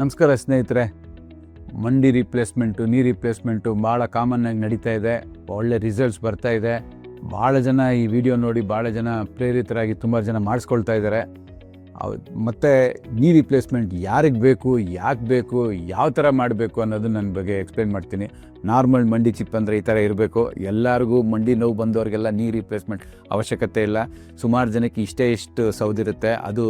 ನಮಸ್ಕಾರ ಸ್ನೇಹಿತರೆ. ಮಂಡಿ ರಿಪ್ಲೇಸ್ಮೆಂಟು ನೀ ರಿಪ್ಲೇಸ್ಮೆಂಟು ಭಾಳ ಕಾಮನ್ನಾಗಿ ನಡೀತಾ ಇದೆ. ಒಳ್ಳೆ ರಿಸಲ್ಟ್ಸ್ ಬರ್ತಾ ಇದೆ. ಭಾಳ ಜನ ಈ ವಿಡಿಯೋ ನೋಡಿ ಭಾಳ ಜನ ಪ್ರೇರಿತರಾಗಿ ತುಂಬ ಜನ ಮಾಡಿಸ್ಕೊಳ್ತಾ ಇದ್ದಾರೆ. ಮತ್ತು ನೀ ರಿಪ್ಲೇಸ್ಮೆಂಟ್ ಯಾರಿಗೆ ಬೇಕು, ಯಾಕೆ ಬೇಕು, ಯಾವ ಥರ ಮಾಡಬೇಕು ಅನ್ನೋದು ನನ್ನ ಬಗ್ಗೆ ಎಕ್ಸ್ಪ್ಲೈನ್ ಮಾಡ್ತೀನಿ. ನಾರ್ಮಲ್ ಮಂಡಿ ಚಿಪ್ ಅಂದರೆ ಈ ಥರ ಇರಬೇಕು. ಎಲ್ಲರಿಗೂ ಮಂಡಿ ನೋವು ಬಂದವರಿಗೆಲ್ಲ ನೀ ರಿಪ್ಲೇಸ್ಮೆಂಟ್ ಅವಶ್ಯಕತೆ ಇಲ್ಲ. ಸುಮಾರು ಜನಕ್ಕೆ ಇಷ್ಟೇ ಇಷ್ಟು ಸೌದಿರುತ್ತೆ. ಅದು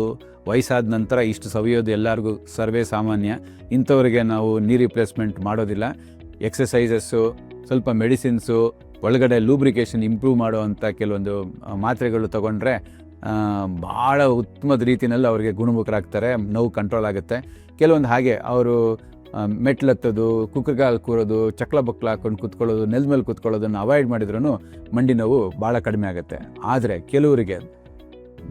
ವಯಸ್ಸಾದ ನಂತರ ಇಷ್ಟು ಸವಿಯೋದು ಎಲ್ಲರಿಗೂ ಸರ್ವೇ ಸಾಮಾನ್ಯ. ಇಂಥವ್ರಿಗೆ ನಾವು ನೀ ರಿಪ್ಲೇಸ್ಮೆಂಟ್ ಮಾಡೋದಿಲ್ಲ. ಎಕ್ಸಸೈಸಸ್ಸು ಸ್ವಲ್ಪ ಮೆಡಿಸಿನ್ಸು ಒಳಗಡೆ ಲೂಬ್ರಿಕೇಷನ್ ಇಂಪ್ರೂವ್ ಮಾಡುವಂಥ ಕೆಲವೊಂದು ಮಾತ್ರೆಗಳು ತಗೊಂಡ್ರೆ ಭಾಳ ಉತ್ತಮದ ರೀತಿಯಲ್ಲಿ ಅವರಿಗೆ ಗುಣಮುಖರಾಗ್ತಾರೆ, ನೋವು ಕಂಟ್ರೋಲ್ ಆಗುತ್ತೆ. ಕೆಲವೊಂದು ಹಾಗೆ ಅವರು ಮೆಟ್ಲತ್ತೋದು, ಕುಕ್ಕರ್ಗಾಲ್ ಕೂರೋದು, ಚಕ್ಲ ಬಕ್ಲ ಹಾಕೊಂಡು ಕೂತ್ಕೊಳ್ಳೋದು, ನೆಲದ ಮೇಲೆ ಕೂತ್ಕೊಳ್ಳೋದನ್ನು ಅವಾಯ್ಡ್ ಮಾಡಿದ್ರೂ ಮಂಡಿ ನೋವು ಭಾಳ ಕಡಿಮೆ ಆಗುತ್ತೆ. ಆದರೆ ಕೆಲವರಿಗೆ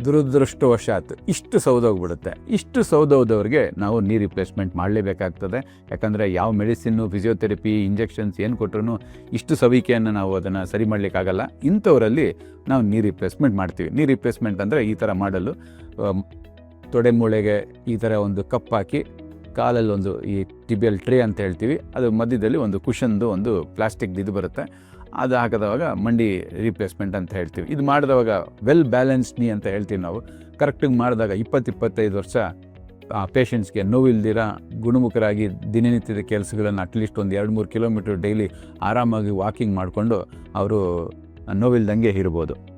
ದುರದೃಷ್ಟವಶಾತ್ ಇಷ್ಟು ಸೌದೋಗ್ಬಿಡುತ್ತೆ. ಇಷ್ಟು ಸೌದೋದವ್ರಿಗೆ ನಾವು ನೀ ರಿಪ್ಲೇಸ್ಮೆಂಟ್ ಮಾಡಲೇಬೇಕಾಗ್ತದೆ. ಯಾಕಂದರೆ ಯಾವ ಮೆಡಿಸಿನ್ನು ಫಿಸಿಯೋಥೆರಪಿ ಇಂಜೆಕ್ಷನ್ಸ್ ಏನು ಕೊಟ್ಟರು ಇಷ್ಟು ಸವಿಕೆಯನ್ನು ನಾವು ಅದನ್ನು ಸರಿ ಮಾಡಲಿಕ್ಕಾಗಲ್ಲ. ಇಂಥವರಲ್ಲಿ ನಾವು ನೀ ರಿಪ್ಲೇಸ್ಮೆಂಟ್ ಮಾಡ್ತೀವಿ. ನೀ ರಿಪ್ಲೇಸ್ಮೆಂಟ್ ಅಂದರೆ ಈ ಥರ ಮಾಡಲು ತೊಡೆಮೂಳೆಗೆ ತೊಡೆ ಮೂಳೆಗೆ ಈ ಥರ ಒಂದು ಕಪ್ ಹಾಕಿ ಕಾಲಲ್ಲಿ ಒಂದು ಈ ಟಿಬಿಯಲ್ ಟ್ರೇ ಅಂತ ಹೇಳ್ತೀವಿ. ಅದು ಮಧ್ಯದಲ್ಲಿ ಒಂದು ಕುಷನ್ದು ಒಂದು ಪ್ಲಾಸ್ಟಿಕ್ದು ಇದು ಬರುತ್ತೆ. ಅದು ಹಾಕಿದವಾಗ ಮಂಡಿ ರಿಪ್ಲೇಸ್ಮೆಂಟ್ ಅಂತ ಹೇಳ್ತೀವಿ. ಇದು ಮಾಡಿದವಾಗ ವೆಲ್ ಬ್ಯಾಲೆನ್ಸ್ಡ್ ನೀ ಅಂತ ಹೇಳ್ತೀವಿ ನಾವು. ಕರೆಕ್ಟಾಗಿ ಮಾಡಿದಾಗ ಇಪ್ಪತ್ತು, ಇಪ್ಪತ್ತೈದು ವರ್ಷ, ಆ ಪೇಷಂಟ್ಸ್ಗೆ ನೋವಿಲ್ದಿರ, ಗುಣಮುಖರಾಗಿ ದಿನನಿತ್ಯದ ಕೆಲಸಗಳನ್ನು ಅಟ್ಲೀಸ್ಟ್ ಒಂದು ಎರಡು, ಮೂರು ಕಿಲೋಮೀಟ್ರ್ ಡೈಲಿ ಆರಾಮಾಗಿ ವಾಕಿಂಗ್ ಮಾಡಿಕೊಂಡು ಅವರು ನೋವಿಲ್ದಂಗೆ ಇರ್ಬೋದು.